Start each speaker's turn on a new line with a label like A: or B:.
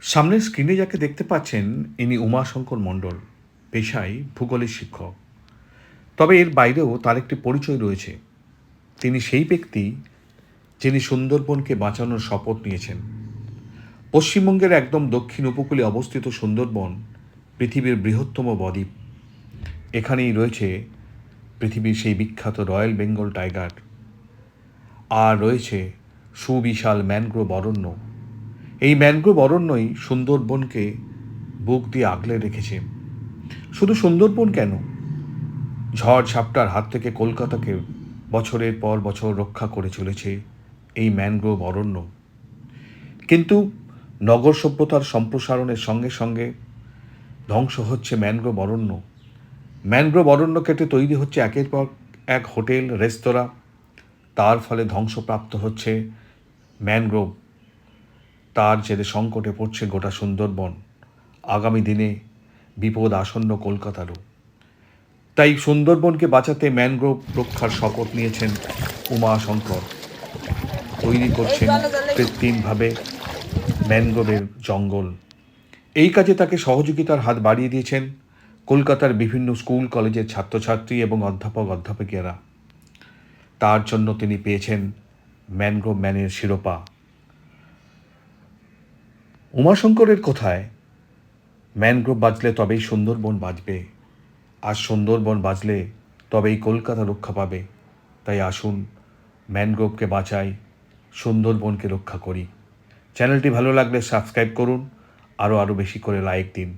A: সামনের স্ক্রিনে যাকে দেখতে পাচ্ছেন, ইনি উমাশঙ্কর মণ্ডল, পেশায় ভূগোলের শিক্ষক। তবে এর বাইরেও তার একটি পরিচয় রয়েছে। তিনি সেই ব্যক্তি যিনি সুন্দরবনকে বাঁচানোর শপথ নিয়েছেন। পশ্চিমবঙ্গের একদম দক্ষিণ উপকূলে অবস্থিত সুন্দরবন পৃথিবীর বৃহত্তম বদ্বীপ। এখানেই রয়েছে পৃথিবীর সেই বিখ্যাত রয়্যাল বেঙ্গল টাইগার। আর রয়েছে সুবিশাল ম্যানগ্রোভ অরণ্য। এই ম্যানগ্রোভ অরণ্যই সুন্দরবনকে বুক দিয়ে আগলে রেখেছে। শুধু সুন্দরবন কেন? ঝড় ঝাপটার হাত থেকে কলকাতাকে বছরের পর বছর রক্ষা করে চলেছে এই ম্যানগ্রোভ অরণ্য। কিন্তু নগর সভ্যতার সম্প্রসারণের সঙ্গে সঙ্গে ধ্বংস হচ্ছে ম্যানগ্রোভ অরণ্য। ম্যানগ্রোভ অরণ্য কেটে তৈরি হচ্ছে একের পর এক হোটেল, রেস্তোরাঁ। তার ফলে ধ্বংসপ্রাপ্ত হচ্ছে ম্যানগ্রোভ তার জেরে সংকটে পড়ছে গোটা সুন্দরবন। আগামী দিনে বিপদ আসন্ন কলকাতারও। তাই সুন্দরবনকে বাঁচাতে ম্যানগ্রোভ রক্ষার শপথ নিয়েছেন উমাশঙ্কর। তৈরি করছেন কৃত্রিমভাবে ম্যানগ্রোভের জঙ্গল। এই কাজে তাকে সহযোগিতার হাত বাড়িয়ে দিয়েছেন কলকাতার বিভিন্ন স্কুল, কলেজের ছাত্রছাত্রী এবং অধ্যাপক, অধ্যাপিকেরা। তার জন্য তিনি পেয়েছেন ম্যানগ্রোভ ম্যানের শিরোপা। উমাশঙ্করের কোথায়, ম্যানগ্রোভ বাজলে তবেই সুন্দরবন বাজবে, আর সুন্দরবন বাজলে তবেই কলকাতা রক্ষা পাবে। তাই আসুন, ম্যানগ্রোভকে বাঁচাই, সুন্দরবনকে রক্ষা করি। চ্যানেলটি ভালো লাগলে সাবস্ক্রাইব করুন, আরও আরও বেশি করে লাইক দিন।